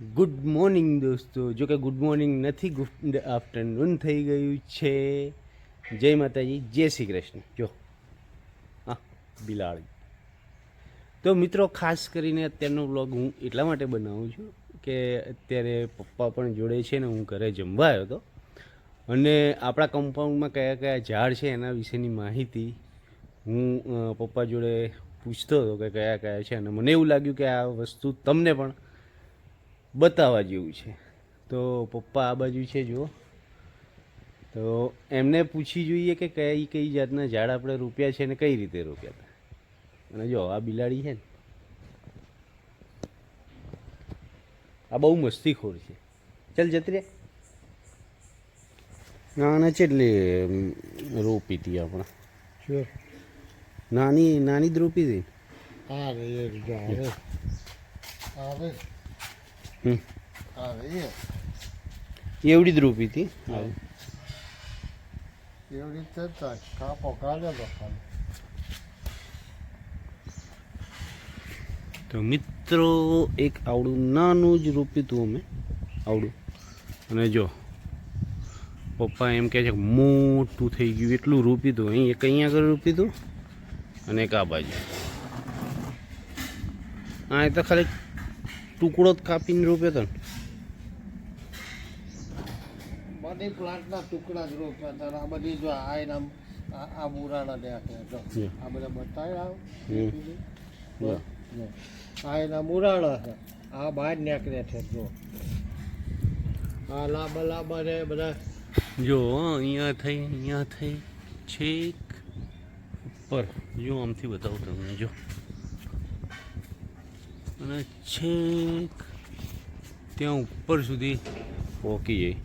Good morning દોસ્તો. જો કે ગુડ મોર્નિંગ નથી, ગુડ આફ્ટરનૂન થઈ ગયું છે. જય માતાજી, જય શ્રી કૃષ્ણ. જો. હા, બિલાડ. તો મિત્રો, ખાસ કરીને અત્યારનો વ્લોગ હું એટલા માટે બનાવું છું કે અત્યારે પપ્પા પણ જોડે છે ને, હું ઘરે જમવા આવ્યો હતો. અને આપણા કમ્પાઉન્ડમાં કયા કયા ઝાડ છે એના વિશેની માહિતી હું પપ્પા જોડે પૂછતો હતો કે કયા કયા છે. અને મને એવું લાગ્યું કે આ વસ્તુ તમને પણ બતાવવા જેવું છે. તો પપ્પા આ બાજુ છે જુઓ. તો એમને પૂછી જોઈએ કે કઈ કઈ જાતના ઝાડ આપણે રોપ્યા છે અને કઈ રીતે રોપ્યા હતા. અને જો આ બિલાડી છે ને આ બહુ મસ્તીખોર છે. ચાલ જતી રે નાના ચેટલી એટલે રોપી હતી આપણે. નાની નાની જ રોપી હતી આવે. આવે. હતી. એવી રીતે જ થાય કાપો કાઢેલો ખાલી. તો મિત્રો એક આવડું નાનું જ રોપ્યું હતું અમે આવડું. અને જો પપ્પા એમ કહે છે કે મોટું થઈ ગયું એટલું રોપ્યું હતું. અહીં એક અહીંયા આગળ રોપ્યું હતું અને એક આ બાજુ. હા એ તો ખાલી ટુકડો જ કાપીને રોપે તો બધી પ્લાન્ટના ટુકડા જ રોપ્યા તો આ બધી જો આ એના આ મુરાડા દેખાય જો. આ બધા બતાવ્યા. આ એના મુરાડા છે. આ બહાર નીકળે છે જો. આ લાંબા લાંબા ને બધા. જો અહીંયા થઈ અહીંયા થઈ છેક ઉપર. જો આમથી બતાવું તમને જો. અને છેક ત્યાં ઉપર સુધી પહોંચી જાય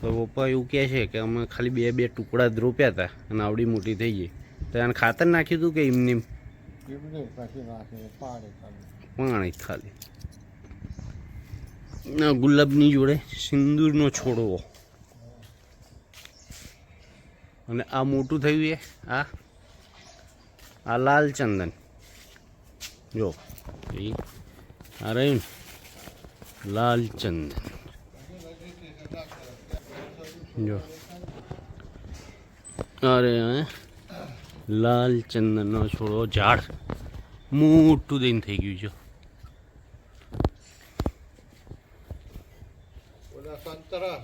તો પપ્પા એવું કહે છે કે અમે ખાલી બે બે ટુકડા જ રોપ્યા હતા અને આવડી મોટી થઈ ગઈ. તો એને ખાતર નાખ્યું હતું કે એમને પાણી ખાલી. પાણી ખાલી. ના ગુલાબની જોડે સિંદૂરનો છોડવો. અને આ મોટું થયું એ, આ આ લાલ ચંદન. જો આ રહ્યું લાલ ચંદન. જો અરે લાલ ચંદનનો છોડો ઝાડ. મોટું દઈને થઈ ગયું છે. સંતરા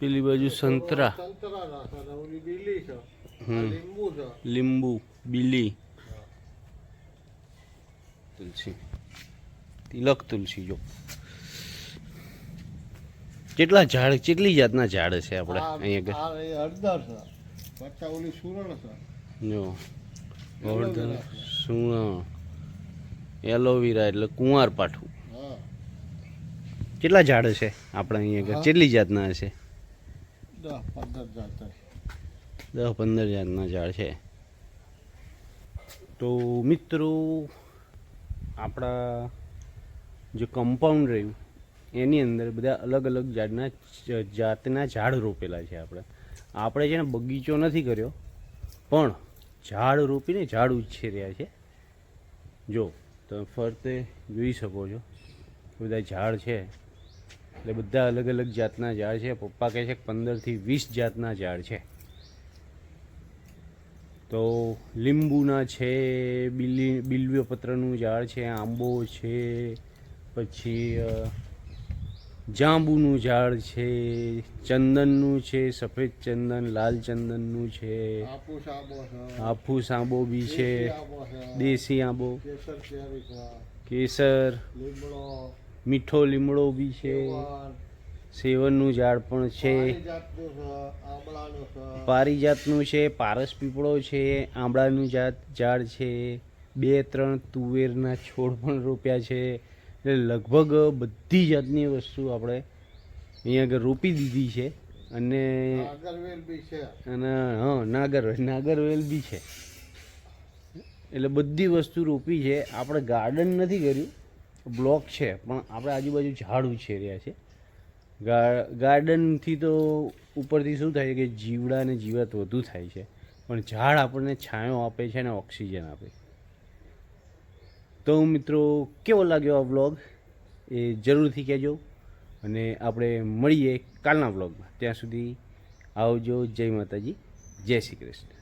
પેલી બાજુ સંતરા. છે છે. લીંબુ બીલી. તુલસી. તિલક તુલસી જો. કેટલા ઝાડ કેટલી જાતના ઝાડ છે આપણે અહીંયા હળદર છે. પછી ઓલી સુરણ છે. જો. હળદર સુણ એલોવેરા એટલે કુંવાર પાઠું કેટલા ઝાડ છે આપણે અહીંયા કેટલી જાતના હશે દસ પંદર જાતના. ઝાડ છે. તો મિત્રો, આપણા જે કમ્પાઉન્ડ રહ્યું, એની અંદર બધા અલગ અલગ ઝાડના જાતના ઝાડ રોપેલા છે આપણે. આપણે છે ને બગીચો નથી કર્યો, પણ ઝાડ રોપીને ઝાડ ઉછેર્યા છે. જો, તમે ફરતે જોઈ શકો છો, બધા ઝાડ છે. એટલે બધા અલગ અલગ જાતના ઝાડ છે. પપ્પા કહે છે કે પંદરથી વીસ જાતના ઝાડ છે. તો લીંબુના છે બિલી પત્રનું ઝાડ છે આંબો છે પછી જાંબુનું ઝાડ છે ચંદનનું છે સફેદ ચંદન લાલ ચંદનનું છે હાફૂસ આંબો બી છે દેશી આંબો છે. દેશી આંબો. કેસર મીઠો લીમડો બી છે. સેવનનું ઝાડ પણ છે. પારિજાતનું છે પારસ પીપળો છે આંબળાનું જાત ઝાડ છે. બે ત્રણ તુવેરના છોડ પણ રોપ્યા છે. એટલે લગભગ બધી જાતની વસ્તુ આપણે અહીંયા આગળ રોપી દીધી છે. અને અને હા નાગરવેલ નાગરવેલ બી છે. એટલે બધી વસ્તુ રોપી છે. આપણે ગાર્ડન નથી કર્યું. બ્લોક છે, પણ આપણે આજુબાજુ ઝાડ ઉછેર્યા છે. ગાર્ડનથી તો ઉપરથી શું થાય છે કે જીવડા અને જીવાત વધુ થાય છે, પણ ઝાડ આપણને છાંયો આપે છે અને ઓક્સિજન આપે તો મિત્રો, કેવો લાગ્યો આ વ્લોગ? એ જરૂરથી કહેજો. અને આપણે મળીએ કાલના વ્લોગમાં. ત્યાં સુધી આવજો. જય માતાજી. જય શ્રી કૃષ્ણ.